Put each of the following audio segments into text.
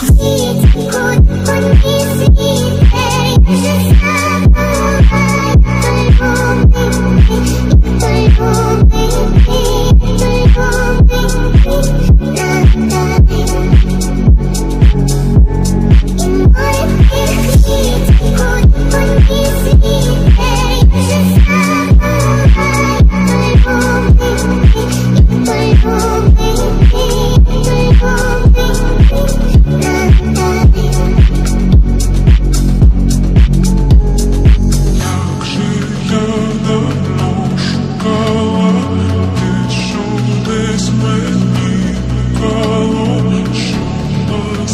Thank you.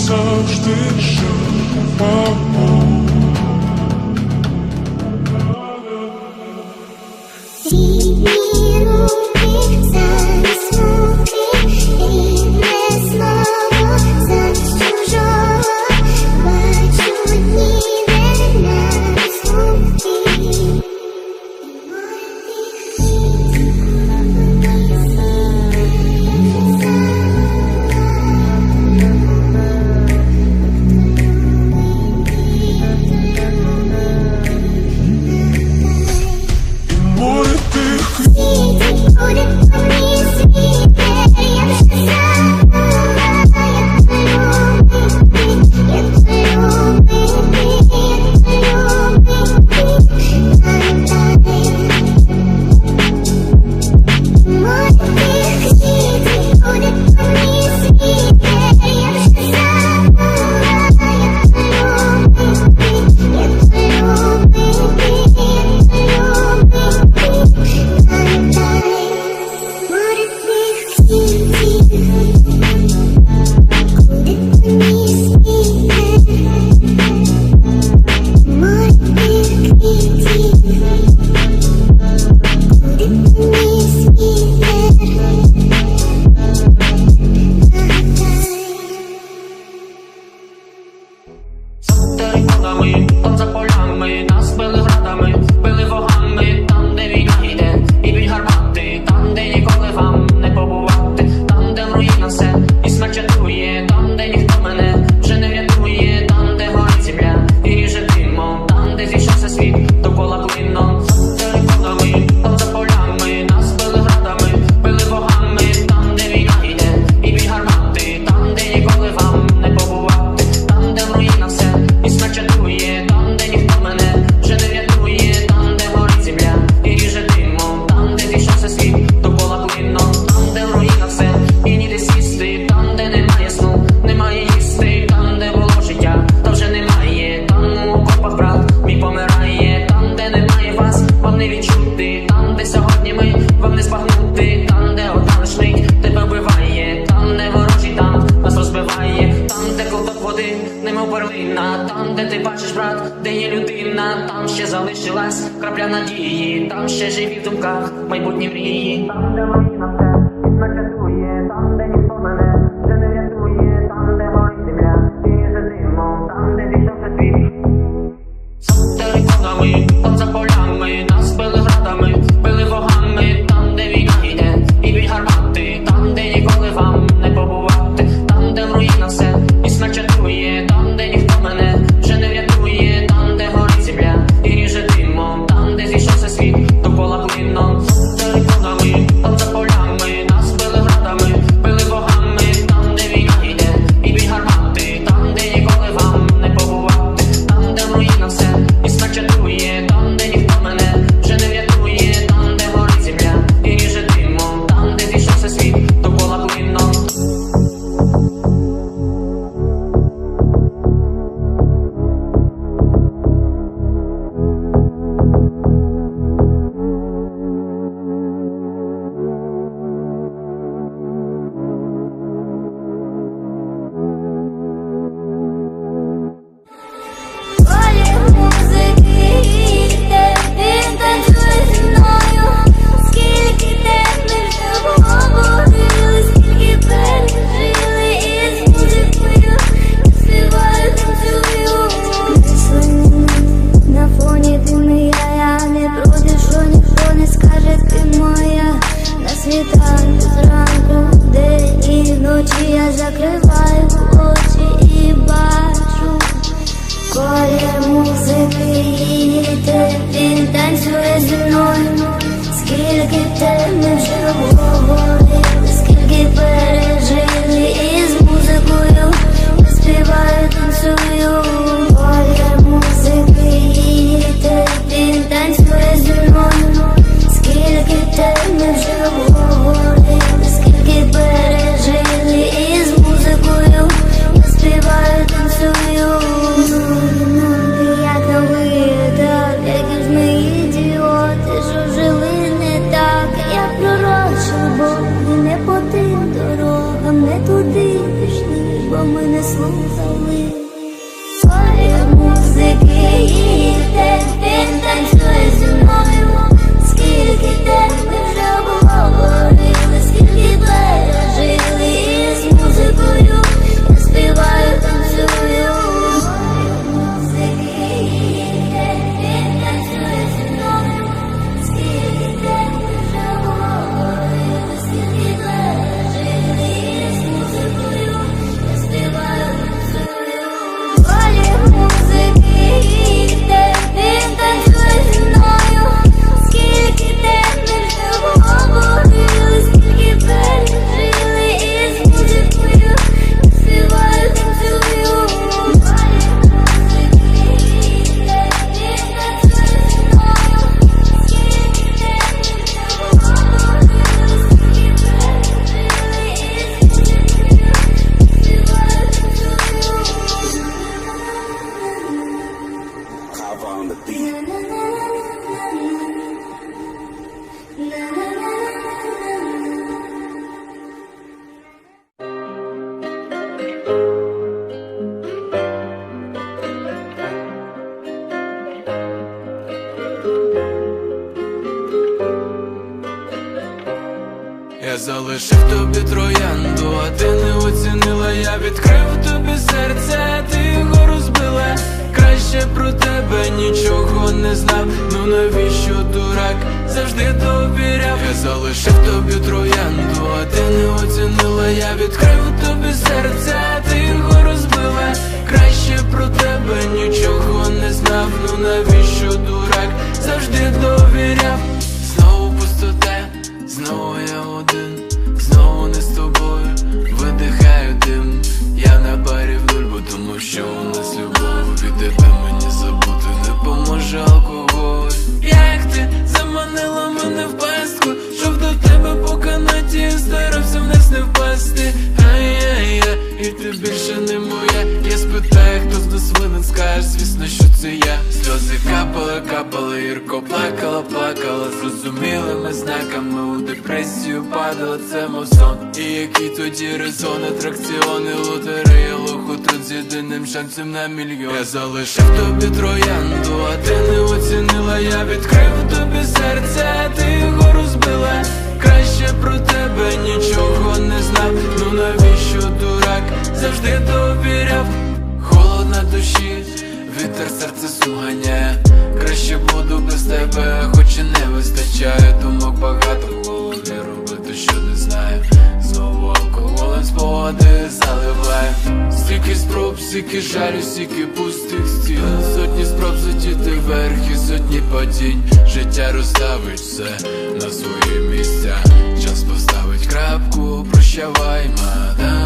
завжди що мабуть. Там ще живі в думках майбутні мрії. Там де Маріна все віднаказує, там де ні. Залишив тобі троянду, а ти не оцінила, я відкрив тобі серце, ти його розбила. Краще про тебе нічого не знав. Ну навіщо дурак завжди довіряв? Я залишив тобі троянду, а ти не оцінила, я відкрив тобі серце, ти його розбила. Краще про тебе нічого не знав. Ну навіщо дурак завжди довіряв? Сльози капали, капали, Ірко плакала, плакала, зрозумілими знаками у депресію падала, це мов сон. І який тоді резон, атракціони, лотерея, лохотрон з єдиним шансом на мільйон. Я залишив тобі троянду, а ти не оцінила, я відкрив тобі серце, ти його розбила. Краще про тебе нічого не знав. Ну навіщо дурак завжди довіряв? Холод на душі, вітер серце суганяє. Краще буду без тебе, хоч і не вистачає. Думок багато в голові робити, що не знаю. Знову алкоголем спогади заливає. Стільки спроб, стільки жалю, стільки пустих стін. Сотні спроб задіти вверх і сотні падінь. Життя розставить все на свої місця. Час поставить крапку, прощавай, мадам.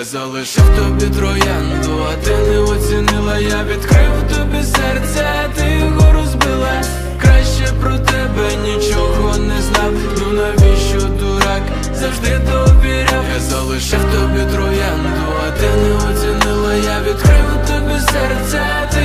Я залишив тобі троянду, а ти не оцінила, я відкрив тобі серце, ти його розбила. Краще про тебе нічого не знав. Ну навіщо дурак завжди довіряв? Я залишив тобі троянду, а ти не оцінила, я відкрив тобі серце, ти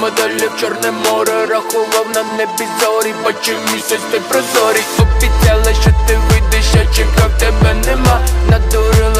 медалі в Чорне море Рахував на небі зорі, бачив місяць той прозорий. Обіцяла, що ти вийдеш, я чекав, тебе нема. Надурила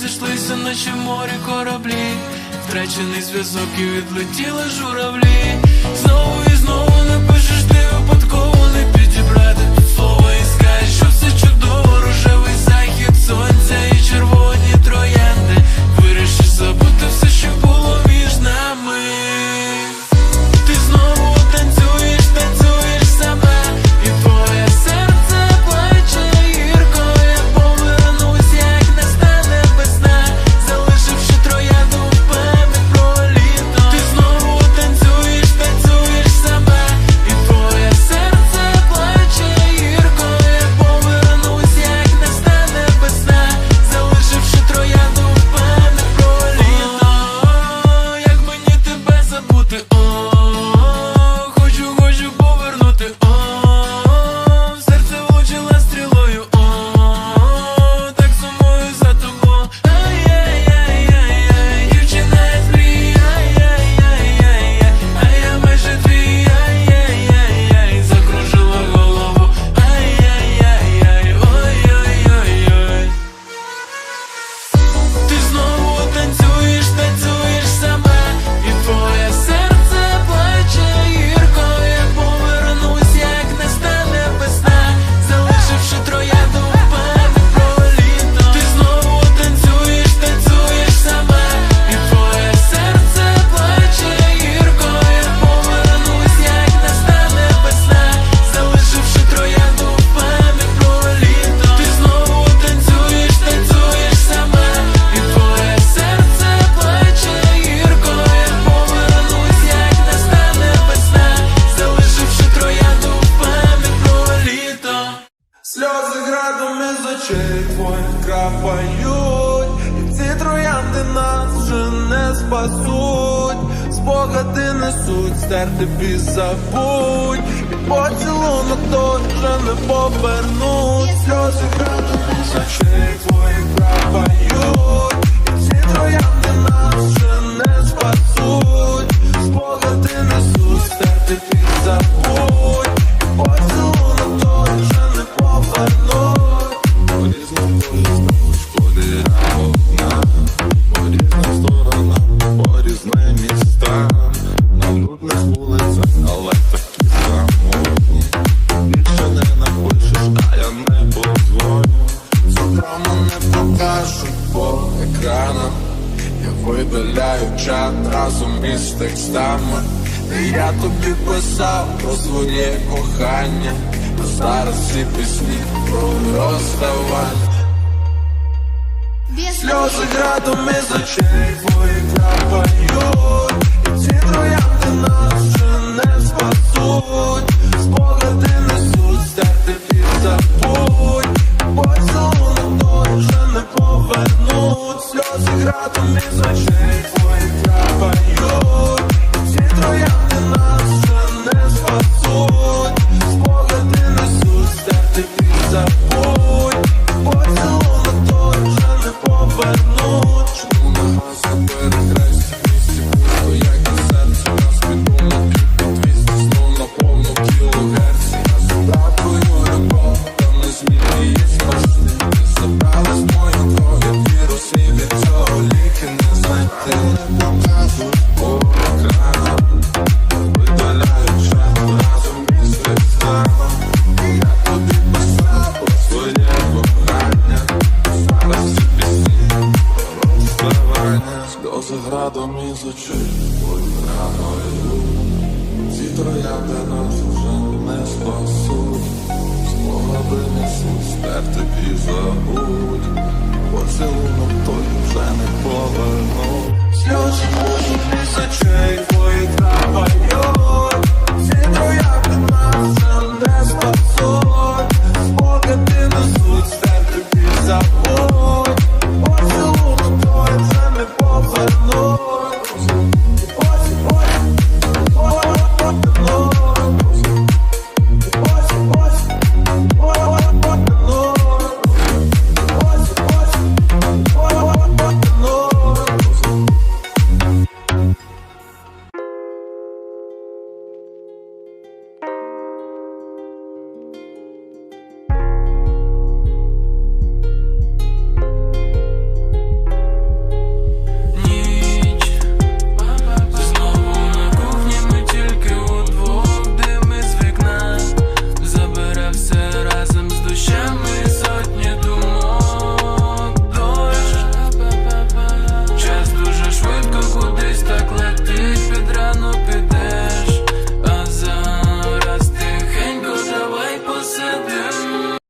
зійшлися, наче в морі кораблі, втрачений зв'язок і відлетіли журавлі. Знову і знову не пишеш ти випадково не підібрати під слово і скажеш, що все чудово, рожевий захід, сонця і червоний.